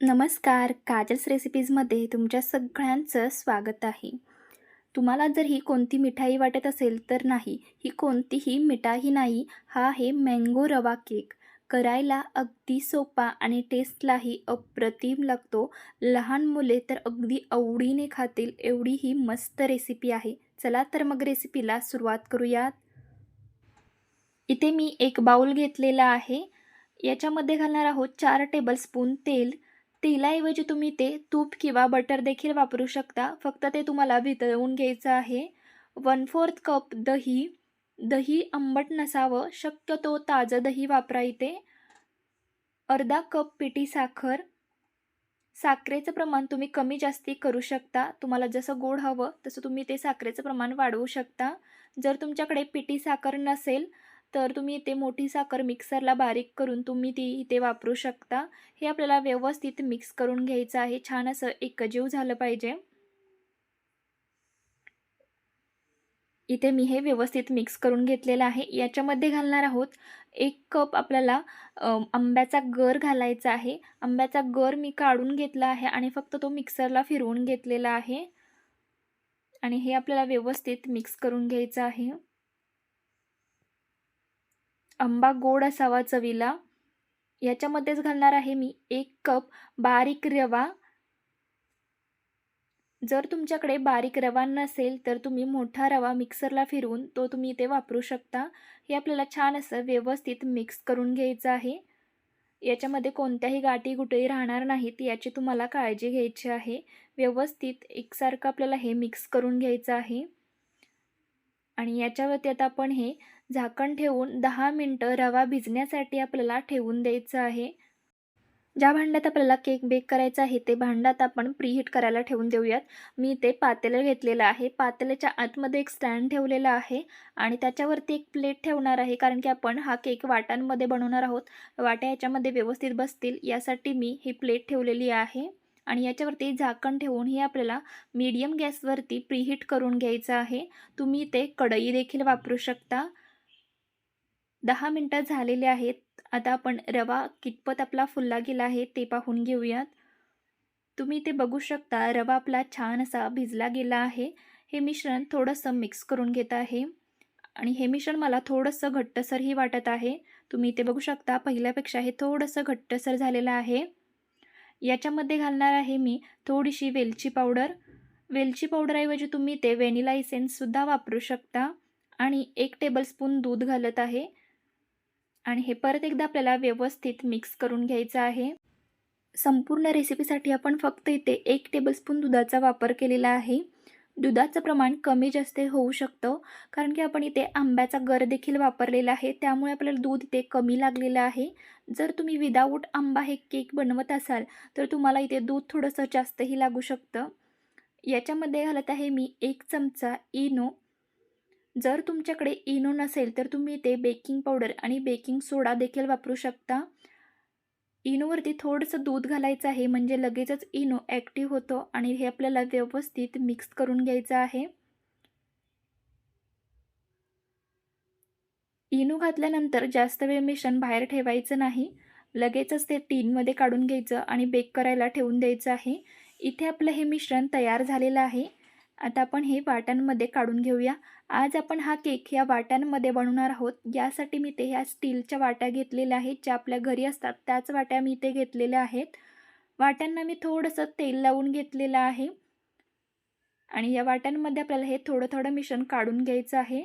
नमस्कार काजल्स रेसिपीजमध्ये तुमच्या सगळ्यांचं स्वागत आहे. तुम्हाला जर ही कोणती मिठाई वाटत असेल तर नाही ही कोणतीही मिठाई नाही हा आहे मँगो रवा केक करायला अगदी सोपा आणि टेस्टलाही अप्रतिम लागतो. लहान मुले तर अगदी आवडीने खातील एवढी ही मस्त रेसिपी आहे. चला तर मग रेसिपीला सुरुवात करूयात. इथे मी एक बाऊल घेतलेला आहे. याच्यामध्ये घालणार आहोत चार टेबलस्पून तेल. तेलाऐवजी तुम्ही ते तूप किंवा बटर देखील वापरू शकता. फक्त ते तुम्हाला वितळवून घ्यायचं आहे. वन फोर्थ कप दही. दही आंबट नसावं. शक्यतो ताजं दही वापरा इथे अर्धा कप पिटी साखर. साखरेचं प्रमाण तुम्ही कमी जास्ती करू शकता. तुम्हाला जसं गोड हवं तसं तुम्ही ते साखरेचं प्रमाण वाढवू शकता. जर तुमच्याकडे पिटी साखर नसेल तर तुम्ही इथे मोठी साखर मिक्सरला बारीक करून तुम्ही ती इथे वापरू शकता. हे आपल्याला व्यवस्थित मिक्स करून घ्यायचं आहे. छान असं एकजीव झालं पाहिजे. इथे मी हे व्यवस्थित मिक्स करून घेतलेलं आहे. याच्यामध्ये घालणार आहोत एक कप आपल्याला आंब्याचा गर घालायचा आहे. आंब्याचा गर मी काढून घेतला आहे आणि फक्त तो मिक्सरला फिरवून घेतलेला आहे. आणि हे आपल्याला व्यवस्थित मिक्स करून घ्यायचं आहे. आंबा गोड असावा चवीला. याच्यामध्येच घालणार आहे मी एक कप बारीक रवा. जर तुमच्याकडे बारीक रवा नसेल तर तुम्ही मोठा रवा मिक्सरला फिरवून तो तुम्ही इथे वापरू शकता. हे आपल्याला छान असं व्यवस्थित मिक्स करून घ्यायचं आहे. याच्यामध्ये कोणत्याही गाठी गुटळी राहणार नाहीत याची तुम्हाला काळजी घ्यायची आहे. व्यवस्थित एकसारखं आपल्याला हे मिक्स करून घ्यायचं आहे. आणि याच्यावरती आता आपण हे झाकण ठेवून दहा मिनटं रवा भिजण्यासाठी आपल्याला ठेवून द्यायचं आहे. ज्या भांड्यात आपल्याला केक बेक करायचा आहे ते भांड्यात आपण प्रीहीट करायला ठेवून देऊयात. मी ते पातेलं घेतलेलं आहे. पातेल्याच्या आतमध्ये एक स्टँड ठेवलेला आहे आणि त्याच्यावरती एक प्लेट ठेवणार आहे कारण की आपण हा केक वाटांमध्ये बनवणार आहोत. वाट्या याच्यामध्ये व्यवस्थित बसतील यासाठी मी ही प्लेट ठेवलेली आहे. आणि याच्यावरती झाकण ठेवून हे आपल्याला मीडियम गॅसवरती प्रीहीट करून घ्यायचं आहे. तुम्ही ते कढई देखील वापरू शकता. दहा मिनटं झालेले आहेत. आता आपण रवा कितपत आपला फुलला गेला आहे ते पाहून घेऊयात. तुम्ही ते बघू शकता रवा आपला छान असा भिजला गेला आहे. हे मिश्रण थोडंसं मिक्स करून घेत आहे. आणि हे मिश्रण मला थोडंसं घट्टसरही वाटत आहे. तुम्ही ते बघू शकता पहिल्यापेक्षा हे थोडंसं घट्टसर झालेलं आहे. याच्यामध्ये घालणार आहे मी थोडीशी वेलची पावडर. वेलची पावडरऐवजी तुम्ही ते व्हॅनिला इसेन्ससुद्धा वापरू शकता. आणि एक टेबलस्पून दूध घालत आहे. आणि हे परत एकदा आपल्याला व्यवस्थित मिक्स करून घ्यायचं आहे. संपूर्ण रेसिपीसाठी आपण फक्त इथे एक टेबलस्पून दुधाचा वापर केलेला आहे. दुधाचं प्रमाण कमी जास्त होऊ शकतं कारण की आपण इथे आंब्याचा गर देखील वापरलेला आहे. त्यामुळे आपल्याला दूध इथे कमी लागलेलं आहे. जर तुम्ही विदाऊट आंबा हे केक बनवत असाल तर तुम्हाला इथे दूध थोडंसं जास्तही लागू शकतं. याच्यामध्ये घालत आहे मी एक चमचा इनो. जर तुमच्याकडे इनो नसेल तर तुम्ही ते बेकिंग पावडर आणि बेकिंग सोडा देखील वापरू शकता. इनोवरती थोडंसं दूध घालायचं आहे म्हणजे लगेचच इनो ॲक्टिव्ह होतो आणि हे आपल्याला व्यवस्थित मिक्स करून घ्यायचं आहे. इनो घातल्यानंतर जास्त वेळ मिश्रण बाहेर ठेवायचं नाही. लगेचच ते टीनमध्ये काढून घ्यायचं आणि बेक करायला ठेवून द्यायचं आहे. इथे आपलं हे मिश्रण तयार झालेलं आहे. आता आपण हे वाट्यांमध्ये काढून घेऊया. आज आपण हा केक ह्या वाट्यांमध्ये बनवणार आहोत. यासाठी मी ते ह्या स्टीलच्या वाट्या घेतलेल्या आहेत ज्या आपल्या घरी असतात. त्याच वाट्या मी ते घेतलेल्या आहेत. वाट्यांना मी थोडंसं तेल लावून घेतलेलं आहे. आणि या वाट्यांमध्ये आपल्याला हे थोडं थोडं मिश्रण काढून घ्यायचं आहे.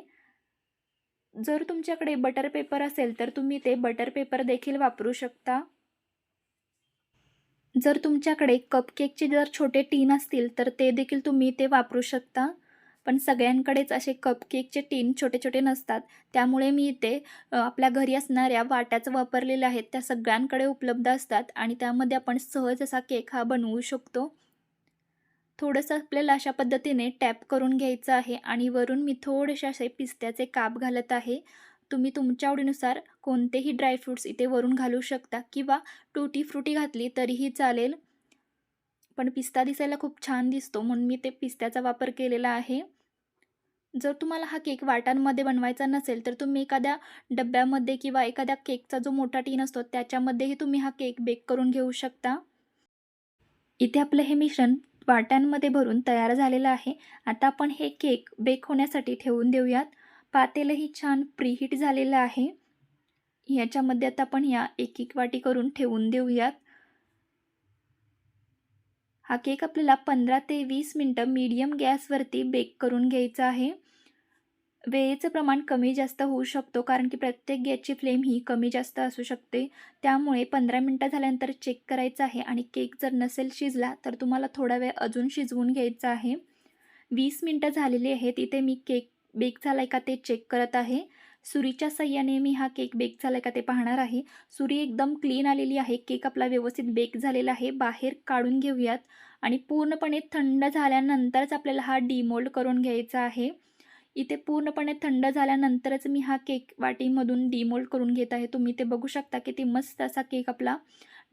जर तुमच्याकडे बटर पेपर असेल तर तुम्ही ते बटर पेपर देखील वापरू शकता. जर तुमच्याकडे कपकेकचे जर छोटे टीन असतील तर ते देखील तुम्ही ते वापरू शकता. पण सगळ्यांकडेच असे कपकेकचे टीन छोटे छोटे नसतात. त्यामुळे मी इथे आपल्या घरी असणाऱ्या वाट्याचं वापरलेल्या आहेत त्या सगळ्यांकडे उपलब्ध असतात आणि त्यामध्ये आपण सहज असा केक हा बनवू शकतो. थोडंसं आपल्याला अशा पद्धतीने टॅप करून घ्यायचं आहे आणि वरून मी थोडेसे असे पिस्त्याचे काप घालत आहे. तुम्ही तुमच्या आवडीनुसार कोणतेही ड्रायफ्रूट्स इथे वरून घालू शकता किंवा टूटी फ्रुटी घातली तरीही चालेल. पण पिस्ता दिसायला खूप छान दिसतो म्हणून मी ते पिस्त्याचा वापर केलेला आहे. जर तुम्हाला हा केक वाटांमध्ये बनवायचा नसेल तर तुम्ही एखाद्या डब्यामध्ये किंवा एखाद्या केकचा जो मोठा टीन असतो त्याच्यामध्येही तुम्ही हा केक बेक करून घेऊ शकता. इथे आपलं हे मिश्रण वाट्यांमध्ये भरून तयार झालेलं आहे. आता आपण हे केक बेक होण्यासाठी ठेवून देऊयात. पातेलही छान प्रीहीट झालेलं आहे. याच्यामध्ये आता आपण या एक एक वाटी करून ठेवून देऊयात. हा केक आपल्याला पंधरा ते वीस मिनटं मीडियम गॅसवरती बेक करून घ्यायचा आहे. वेळेचं प्रमाण कमी जास्त होऊ शकतो कारण की प्रत्येक गॅसची फ्लेम ही कमी जास्त असू शकते. त्यामुळे पंधरा मिनटं झाल्यानंतर चेक करायचं आहे आणि केक जर नसेल शिजला तर तुम्हाला थोडा वेळ अजून शिजवून घ्यायचा आहे. वीस मिनटं झालेली आहेत इथे मी केक बेक झाला आहे का ते चेक करत आहे. सुरीच्या सहाय्याने मी हा केक बेक झाला आहे का ते पाहणार आहे. सुरी एकदम क्लीन आलेली आहे. केक आपला व्यवस्थित बेक झालेला आहे. बाहेर काढून घेऊयात. आणि पूर्णपणे थंड झाल्यानंतरच आपल्याला हा डिमोल्ड करून घ्यायचा आहे. इथे पूर्णपणे थंड झाल्यानंतरच मी हा केक वाटीमधून डिमोल्ड करून घेत आहे. तुम्ही ते बघू शकता की ते मस्त असा केक आपला.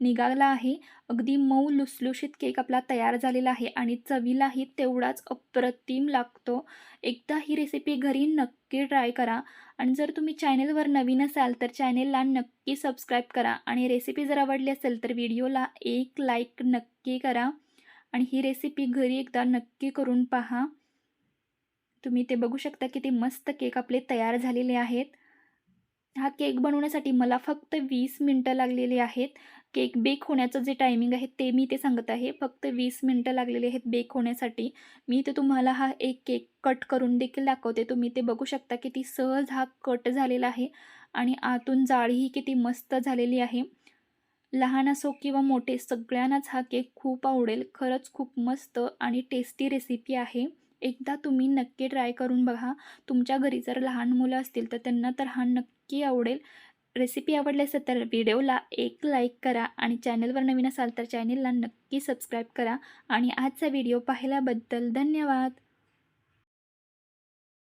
निघाला आहे. अगदी मऊ लुसलुशीत केक आपला तयार झालेला आहे आणि चवीलाही तेवढाच अप्रतिम लागतो. एकदा ही रेसिपी घरी नक्की ट्राय करा आणि जर तुम्ही चॅनेलवर नवीन असाल तर चॅनेलला नक्की सबस्क्राईब करा आणि रेसिपी जर आवडली असेल तर व्हिडिओला एक लाईक नक्की करा आणि ही रेसिपी घरी एकदा नक्की करून पहा. तुम्ही ते बघू शकता किती मस्त केक आपले तयार झालेले आहेत. हा केक बनवण्यासाठी मला फक्त वीस मिनटं लागलेली आहेत. केक बेक होण्याचं जे टायमिंग आहे ते मी ते सांगत आहे. फक्त वीस मिनटं लागलेली आहेत बेक होण्यासाठी. मी ते तुम्हाला हा एक केक कट करून देखील दाखवते. तुम्ही ते बघू शकता किती सहज हा कट झालेला आहे. आणि आतून जाळीही किती मस्त झालेली आहे. लहान असो किंवा मोठे सगळ्यांनाच हा केक खूप आवडेल. खरंच खूप मस्त आणि टेस्टी रेसिपी आहे. एकदा तुम्ही नक्की ट्राय करून बघा. तुमच्या घरी जर लहान मुलं असतील तर त्यांना तर हा नक्की आवडेल. रेसिपी आवडली असेल तर व्हिडिओला एक लाईक करा आणि चॅनलवर नवीन असाल तर चॅनलला नक्की सबस्क्राईब करा. आणि आजचा व्हिडिओ पाहिल्याबद्दल धन्यवाद.